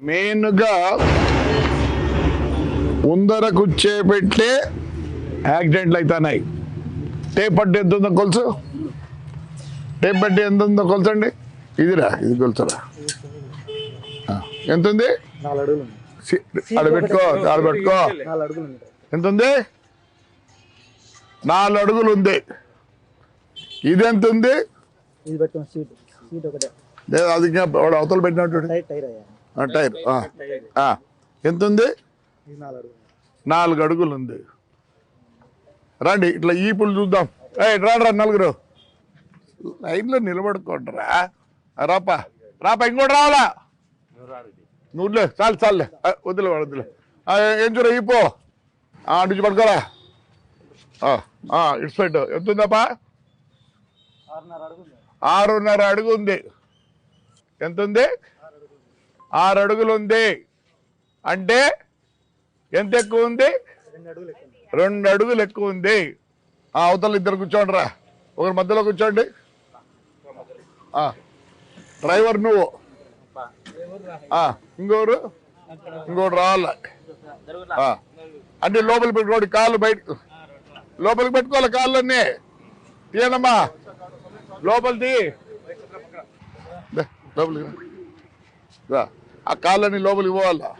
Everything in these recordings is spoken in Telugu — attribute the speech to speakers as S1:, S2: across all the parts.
S1: మెయిన్గా ఉందర కూర్చోబెట్టే యాక్సిడెంట్లు అవుతున్నాయి టేప్ పట్టి ఎంత ఉందో కొలుసు? టేప్ పట్టి ఎంత ఉందో కొలుసండి? ఇదిరా ఇది కొలుసరా. ఆ, ఎంత ఉంది
S2: అడుగులు ఉంది
S1: ఎంత ఉంది నాలుగు అడుగులు ఉంది ఇది ఎంత ఉంది లేదు అది అవతల పెట్టినట్టు.
S2: టైర్
S1: ఎంత ఉంది
S2: నాలుగు అడుగులు
S1: ఉంది రండి ఇట్లా ఈ పులు చూద్దాం. ఏ రా నలుగురు. లైన్లో నిలబడుకోండిరా. ఆ, రాపా. రాపా ఇంకోటి రావాలా? నువ్వులే చాలు చాలులే. వదిలే వద్దులే వద్దులే ఏం చూడ ఈ పో. ఆ, నుంచి పడుకోరా ఆ, ఇటు సైడ్. ఎంత ఉందప్పా
S2: ఆరున్నర
S1: ఆరున్నర అడుగు ఉంది ఎంత ఉంది ఆరు అడుగులు ఉంది అంటే ఎంత ఎక్కువ ఉంది
S2: రెండు అడుగులు ఎక్కువ ఉంది
S1: ఆ అవతల ఇద్దరు కూర్చోండి రా ఒకరి మధ్యలో కూర్చోండి. డ్రైవర్ నువ్వు. ఇంకోరు? ఇంకోటి రావాల అంటే లోపలికి పెట్టుకోండి. కాళ్ళు బయట లోపలికి పెట్టుకోవాలి కాళ్ళన్నీ. తీయనమ్మా. లోపలిది. లోపలికి రా. ఆ కాళ్ళని లోపలికి పోవాలా?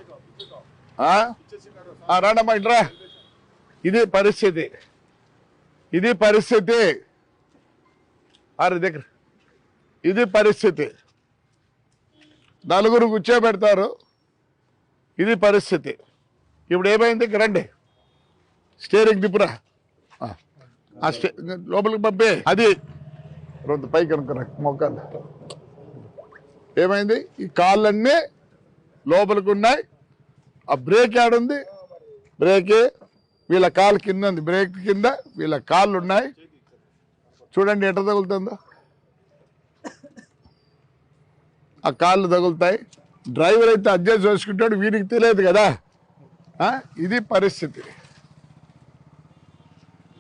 S1: ఆ? ఆ, రాండమ్మా ఇట్రా ఇది పరిస్థితి. ఇది పరిస్థితి. అరే దగ్గర. ఇది పరిస్థితి. నలుగురు కూర్చోబెడతారు. ఇది పరిస్థితి. ఇప్పుడు ఏమైంది? ఇక్కడ రండి. స్టేరింగ్ దిప్పురా ఆ. స్టే లోపలికి పంపే. అది. రెండు పైకి అనుకున్నా మొక్కలు ఏమైంది? ఈ కాళ్ళన్నీ లోపలికి ఉన్నాయి ఆ బ్రేక్ ఆడుంది బ్రేకే. వీళ్ళ కాలు కింద ఉంది బ్రేక్ కింద వీళ్ళ కాళ్ళు ఉన్నాయి చూడండి ఎట్ట తగులుతుందో. ఆ కాళ్ళు తగులుతాయి. డ్రైవర్ అయితే అడ్జస్ట్ చేసుకుంటాడు. వీడికి తెలియదు కదా. ఇది పరిస్థితి.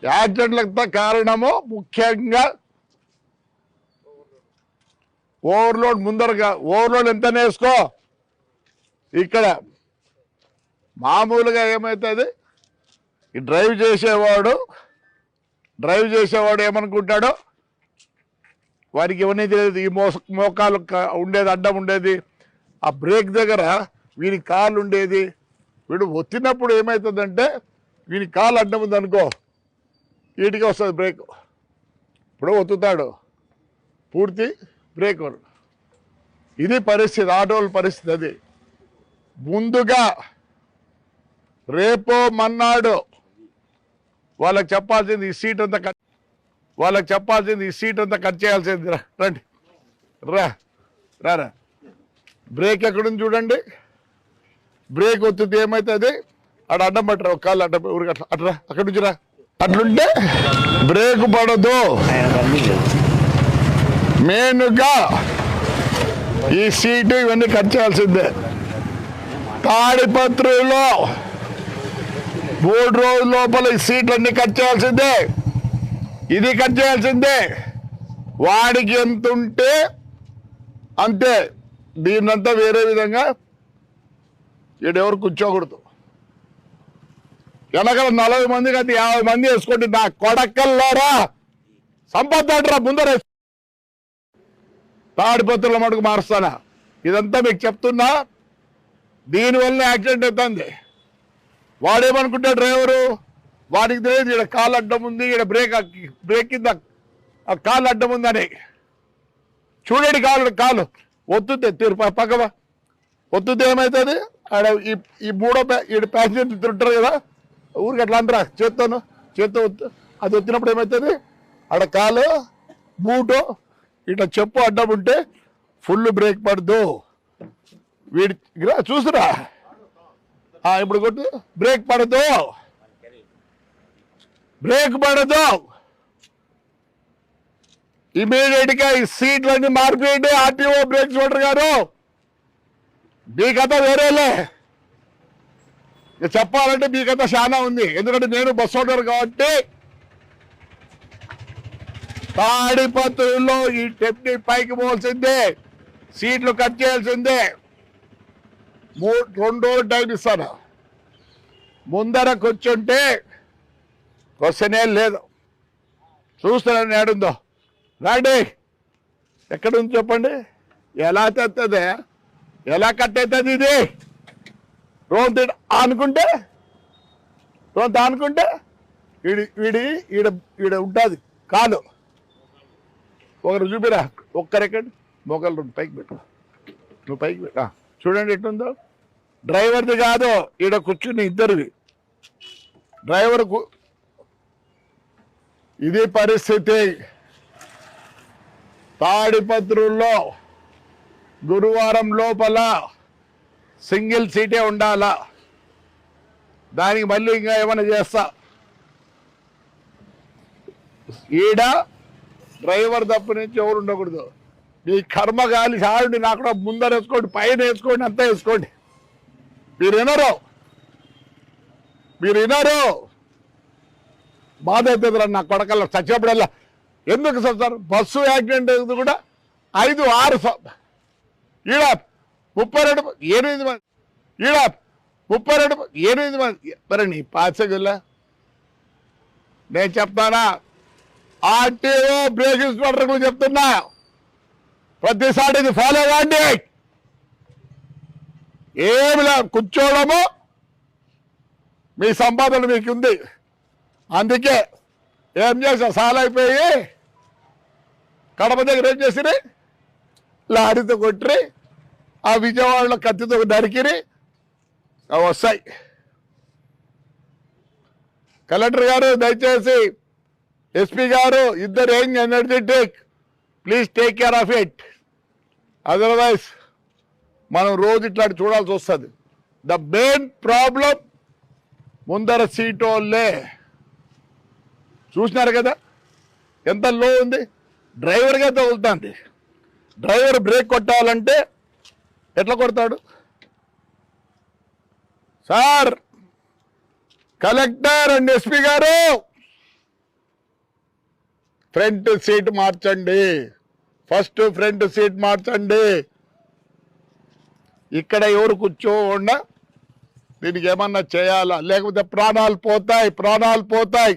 S1: యాక్సిడెంట్లకు కారణము ముఖ్యంగా ఓవర్లోడ్ ముందరగా. ఓవర్లోడ్ ఎంత వేసుకో. ఇక్కడ మామూలుగా ఏమవుతుంది ఈ డ్రైవ్ చేసేవాడు డ్రైవ్ చేసేవాడు ఏమనుకుంటాడో? వారికి ఇవన్నీ తెలియదు. ఈ మోస మోకాలు ఉండేది అడ్డం ఉండేది. ఆ బ్రేక్ దగ్గర వీని కాలు ఉండేది. వీడు వచ్చినప్పుడు ఏమవుతుందంటే వీని కాలు అడ్డం ఉందనుకో వీటికి వస్తుంది బ్రేక్. ఇప్పుడు ఒత్తుతాడు. పూర్తి బ్రేక్ ఇది పరిస్థితి ఆటోల పరిస్థితి అది. ముందుగా రేపో మన్నాడు వాళ్ళకి చెప్పాల్సింది ఈ సీట్ అంతా కట్ వాళ్ళకి చెప్పాల్సింది ఈ సీట్ అంతా కట్ చేయాల్సింది. రా రండి. రా రారా బ్రేక్ ఎక్కడుంది చూడండి. బ్రేక్ వస్తుంది ఏమవుతుంది అక్కడ అడ్డం పట్టరా ఒక కాళ్ళు అడ్డం ఊరికి అట్లా అట్రా అక్కడి నుంచి రా. అట్లుంటే బ్రేక్ పడదు. మెయిన్గా ఈ సీటు ఇవన్నీ కట్ చేయాల్సిందే. తాడిపత్రులో మూడు రోజుల లోపల ఈ సీట్లన్నీ కట్ చేయాల్సిందే. ఇది కట్ చేయాల్సిందే. వాడికి ఎంత ఉంటే అంతే. దీన్నంతా వేరే విధంగా ఈడెవరు కూర్చోకూడదు. వెనకాల నలభై మంది కదా యాభై మంది వేసుకోండి. నా కొడకల్లారా సంపద్దాడరా ముందర. తాడిపత్రుల మటుకు మారుస్తానా? ఇదంతా మీకు చెప్తున్నా. దీనివల్ల యాక్సిడెంట్ అవుతుంది. వాడేమనుకుంటా డ్రైవరు? వాడికి తెలియదు ఇక్కడ కాలు అడ్డం ఉంది ఇక్కడ బ్రేక్ బ్రేక్ కింద ఆ కాలు అడ్డం ఉందని. చూడండి కాలు కాలు. ఒత్తుతే తీరు ప- పక్కవ ఒత్తుతే ఏమవుతుంది ఆడ ఈ ఈ మూడో ప్యా- ఈ ప్యాసింజర్ తింటారు కదా. ఊరికి అట్లా అందరా? చేత్తాను చేత్తో అది వచ్చినప్పుడు ఏమవుతుంది ఆడ కాలు బూటు ఇట్లా చెప్పు అడ్డం ఉంటే ఫుల్ బ్రేక్ పడదు. వీడి చూసురా ఇప్పుడు కొట్టు. బ్రేక్ పడదు బ్రేక్ పడదు ఇమీడియట్గా ఈ సీట్లన్నీ మార్పేయండి ఆర్టీఓ బ్రేక్ చూడరు గారు. మీ కథ వేరేలే. చెప్పాలంటే మీ కథ చాలా ఉంది. ఎందుకంటే నేను బస్ ఓనర్ కాబట్టి తాడిపత్రుల్లో ఈ టెప్ని పైకి పోవాల్సిందే సీట్లు కట్ చేయాల్సిందే. మూ రెండు రోజులు టైం ఇస్తాను. ముందర కూర్చుంటే క్వశ్చనే లేదు. చూస్తున్నాను ఏడుందో. రాండి. ఎక్కడుంది చెప్పండి? ఎలా తెస్తుంది ఎలా కట్టవుతుంది ఇది? రోన్ తిడ అనుకుంటే రోన్ అనుకుంటే వీడి వీడి ఈడ ఈడ ఉంటుంది. కాదు. ఒకరు చూపిరా. ఒక్కరెక్కడ మొగలు రెండు పైకి పెట్టు. నువ్వు పైకి పెట్టు. చూడండి ఎట్టుందో డ్రైవర్ది కాదు ఈడ కూర్చుని ఇద్దరివి డ్రైవర్ ఇది పరిస్థితి. తాడిపత్రుల్లో గురువారం లోపల సింగిల్ సీటే ఉండాలా? దానికి మళ్ళీ ఇంకా ఏమైనా చేస్తా? ఈడ డ్రైవర్ తప్పు నుంచి ఎవరు ఉండకూడదు. మీ కర్మ గాలి చాలు నాకు కూడా ముందర వేసుకోండి పైన వేసుకోండి అంతా వేసుకోండి. మీరు వినరు. మీరు వినరు. బాధ అవుతుంది నా కొడకల్లా చచ్చినప్పుడల్లా. ఎందుకు సార్ బస్సు యాక్సిడెంట్ అయింది కూడా ఐదు ఆరు స- ఈడ ముప్పై రెండు ఎనిమిది మంది ఈడ ముప్పై రెండు ఎనిమిది మంది. మరి నీ పాసగుల్లా నేను చెప్తానా? ఆర్టీఓ బ్రేక్ ఇన్స్పెక్టర్లు చెప్తున్నా. ప్రతిసారి ఇది ఫాలో అవ్వండి. ఏమిలా కూర్చోవడము మీ సంపాదన మీకు ఉంది అందుకే ఏం చేసా సాలైపోయి కడప దగ్గర ఏం చేసిరి? లారీతో కొట్టిరి ఆ విజయవాడలో కత్తితో నరికిరి అవి వస్తాయి. కలెక్టర్ గారు దయచేసి ఎస్పీ గారు ఇద్దరు ఏం energetic please take care of it. Otherwise మనం రోజు ఇట్లాంటి చూడాల్సి వస్తుంది. ద మెయిన్ ప్రాబ్లం ముందర సీట్ వాళ్ళే. చూసినారు కదా? ఎంత లో ఉంది? డ్రైవర్గా తగులుతుంది. డ్రైవర్ బ్రేక్ కొట్టాలంటే ఎట్లా కొడతాడు? సార్ కలెక్టర్ అండ్ ఎస్పీ గారు ఫ్రంట్ సీట్ మార్చండి. ఫస్ట్ ఫ్రంట్ సీట్ మార్చండి. ఇక్కడ ఎవరు కూర్చోకుండా దీనికి ఏమన్నా చేయాలా? లేకపోతే ప్రాణాలు పోతాయి ప్రాణాలు పోతాయి.